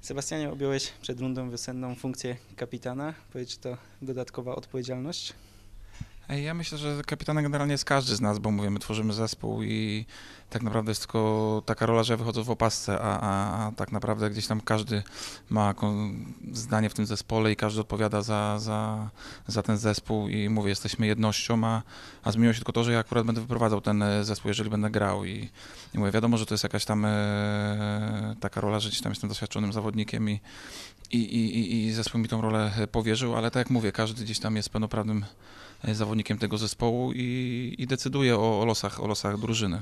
Sebastianie, objąłeś przed rundą wiosenną funkcję kapitana. Powiedz, czy to dodatkowa odpowiedzialność? Ja myślę, że kapitanem generalnie jest każdy z nas, bo mówię, my tworzymy zespół i tak naprawdę jest tylko taka rola, że ja wychodzę w opasce, a, a, a tak naprawdę gdzieś tam każdy ma zdanie w tym zespole i każdy odpowiada za, za, za ten zespół i mówię, jesteśmy jednością, a, a zmieniło się tylko to, że ja akurat będę wyprowadzał ten e, zespół, jeżeli będę grał i, i mówię, wiadomo, że to jest jakaś tam e, taka rola, że gdzieś tam jestem doświadczonym zawodnikiem i, i, i, i- zespół mi tą rolę powierzył, ale tak jak mówię, każdy gdzieś tam jest pełnoprawnym e, zawodnikiem tego zespołu i, i decyduje o, o, losach, o losach drużyny.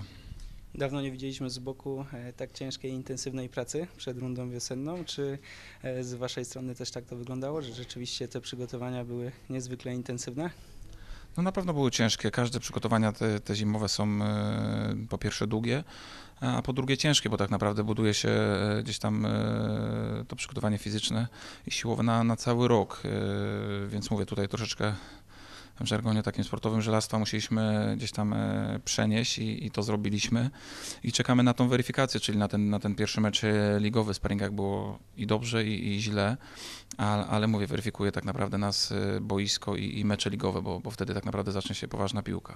Dawno nie widzieliśmy z boku e, tak ciężkiej, intensywnej pracy przed rundą wiosenną. Czy e, z Waszej strony też tak to wyglądało, że rzeczywiście te przygotowania były niezwykle intensywne? No na pewno były ciężkie. Każde przygotowania te, te zimowe są e, po pierwsze długie, a po drugie ciężkie, bo tak naprawdę buduje się e, gdzieś tam e, to przygotowanie fizyczne i siłowe na, na cały rok. Więc mówię tutaj troszeczkę w żargonie takim sportowym żelastwa musieliśmy gdzieś tam e, przenieść i, i to zrobiliśmy. I czekamy na tą weryfikację, czyli na ten, na ten pierwszy mecz e, ligowy. Sparingach było i dobrze, i, i źle, ale, ale mówię, weryfikuje tak naprawdę nas e, boisko i, i mecze ligowe, bo, bo wtedy tak naprawdę zacznie się poważna piłka.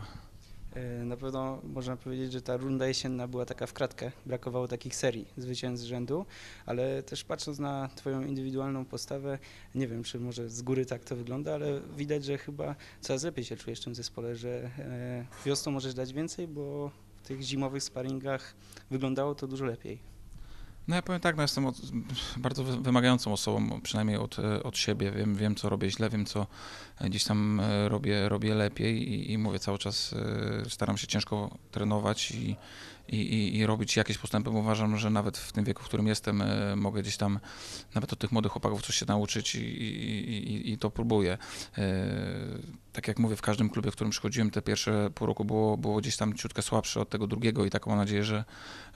E, Na pewno można powiedzieć, że ta runda jesienna była taka w kratkę. Brakowało takich serii zwycięstw z rzędu, ale też patrząc na Twoją indywidualną postawę, nie wiem, czy może z góry tak to wygląda, ale widać, że chyba coraz lepiej się czujesz w tym zespole, że e, wiosną możesz dać więcej, bo w tych zimowych sparingach wyglądało to dużo lepiej. No ja powiem tak, no jestem od, bardzo wy- wymagającą osobą, przynajmniej od, e, od siebie. Wiem, wiem, co robię źle, wiem, co e, gdzieś tam e, robię, robię lepiej i, i mówię cały czas, staram się ciężko trenować i, i, i, robić jakieś postępy, uważam, że nawet w tym wieku, w którym jestem, mogę gdzieś tam nawet od tych młodych chłopaków coś się nauczyć i, i, i, to próbuję. Tak jak mówię, w każdym klubie, w którym przychodziłem, te pierwsze pół roku było, było gdzieś tam ciutkę słabsze od tego drugiego i taką mam nadzieję, że,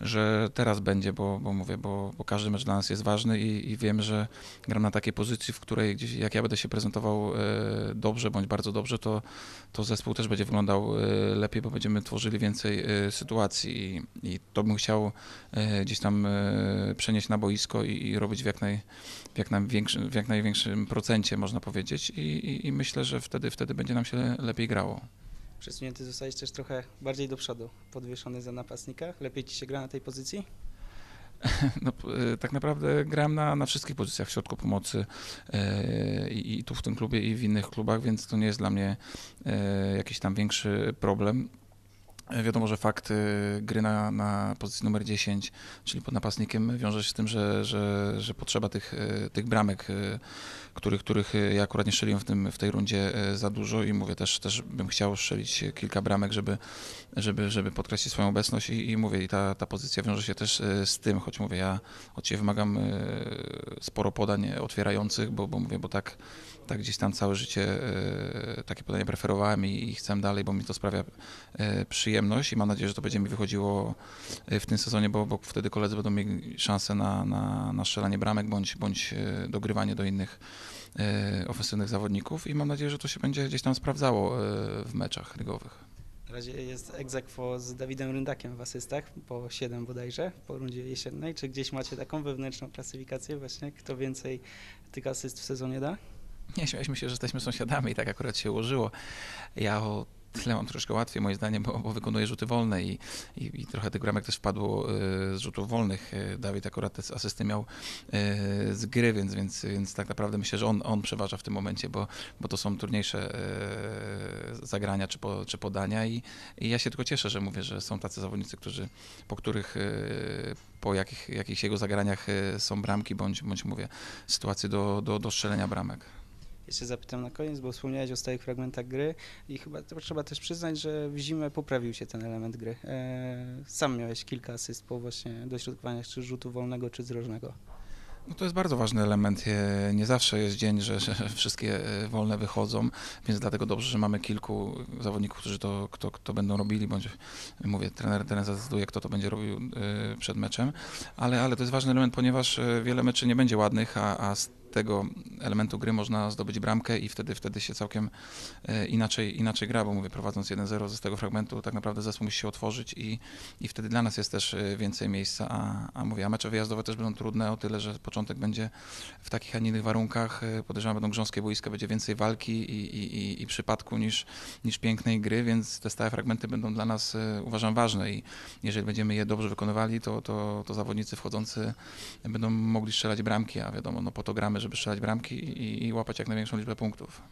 że teraz będzie, bo, bo mówię, bo, bo każdy mecz dla nas jest ważny i, i wiem, że gram na takiej pozycji, w której gdzieś, jak ja będę się prezentował e, dobrze bądź bardzo dobrze, to, to zespół też będzie wyglądał e, lepiej, bo będziemy tworzyli więcej e, sytuacji i, i to bym chciał gdzieś tam przenieść na boisko i, i robić w jak, naj, w, jak największym, w jak największym procencie, można powiedzieć i, i, i myślę, że wtedy, wtedy będzie nam się lepiej grało. Przesunięty zostałeś też trochę bardziej do przodu, podwieszony za napastnika. Lepiej Ci się gra na tej pozycji? No, e, tak naprawdę grałem na, na wszystkich pozycjach w środku pomocy e, i, i tu w tym klubie i w innych klubach, więc to nie jest dla mnie e, jakiś tam większy problem. E, Wiadomo, że fakt gry na, na pozycji numer 10, czyli pod napastnikiem, wiąże się z tym, że, że, że potrzeba tych, e, tych bramek, e, których, których ja akurat nie strzeliłem w, tym, w tej rundzie za dużo i mówię też, też bym chciał strzelić kilka bramek, żeby, żeby, żeby podkreślić swoją obecność i, i mówię, i ta, ta pozycja wiąże się też z tym, choć mówię, ja od Ciebie wymagam sporo podań otwierających, bo, bo mówię, bo tak, tak gdzieś tam całe życie takie podania preferowałem i, i chcę dalej, bo mi to sprawia e, przyjemność i mam nadzieję, że to będzie mi wychodziło e, w tym sezonie, bo, bo wtedy koledzy będą mieli szansę na, na, na strzelanie bramek bądź, bądź e, dogrywanie do innych e, ofensywnych zawodników i mam nadzieję, że to się będzie gdzieś tam sprawdzało w meczach ligowych. Na razie jest egzekwo z Dawidem Ryndakiem w asystach, po 7 bodajże, po rundzie jesiennej. Czy gdzieś macie taką wewnętrzną klasyfikację właśnie, kto więcej tych asyst w sezonie da? Nie, śmialiśmy się, że jesteśmy sąsiadami i tak akurat się ułożyło. Ja o tyle mam troszkę łatwiej moim zdaniem, bo, bo wykonuję rzuty wolne i, i, i trochę tych bramek też wpadło e, z rzutów wolnych. E, Dawid akurat te asysty miał e, z gry, więc, więc, więc tak naprawdę myślę, że on, on przeważa w tym momencie, bo, bo to są trudniejsze zagrania czy, po, czy podania i, i ja się tylko cieszę, że mówię, że są tacy zawodnicy, którzy, po których po jakich, jakichś jego zagraniach są bramki, bądź, bądź mówię, sytuacje do, do, do strzelenia bramek. Jeszcze zapytam na koniec, bo wspomniałeś o stałych fragmentach gry i chyba trzeba też przyznać, że w zimę poprawił się ten element gry. E, sam miałeś kilka asyst po właśnie dośrodkowaniach czy rzutu wolnego, czy z. No to jest bardzo ważny element. E, Nie zawsze jest dzień, że, wszystkie e, wolne wychodzą, więc dlatego dobrze, że mamy kilku zawodników, którzy to kto, kto będą robili, bądź mówię, trener, trener zadecyduje, kto to będzie robił przed meczem, ale, ale to jest ważny element, ponieważ wiele meczy nie będzie ładnych, a, a tego elementu gry można zdobyć bramkę i wtedy, wtedy się całkiem e, inaczej, inaczej gra, bo mówię, prowadząc 1-0 z tego fragmentu, tak naprawdę zespół musi się otworzyć i, i wtedy dla nas jest też e, więcej miejsca, a, a mówię, a mecze wyjazdowe też będą trudne o tyle, że początek będzie w takich, a nie innych warunkach, e, podejrzewam, będą grząskie boiska, będzie więcej walki i, i, i, i przypadku niż, niż pięknej gry, więc te stałe fragmenty będą dla nas, uważam, ważne i jeżeli będziemy je dobrze wykonywali, to, to, to zawodnicy wchodzący będą mogli strzelać bramki, a wiadomo, no po to gramy, żeby strzelać bramki i, i łapać jak największą liczbę punktów.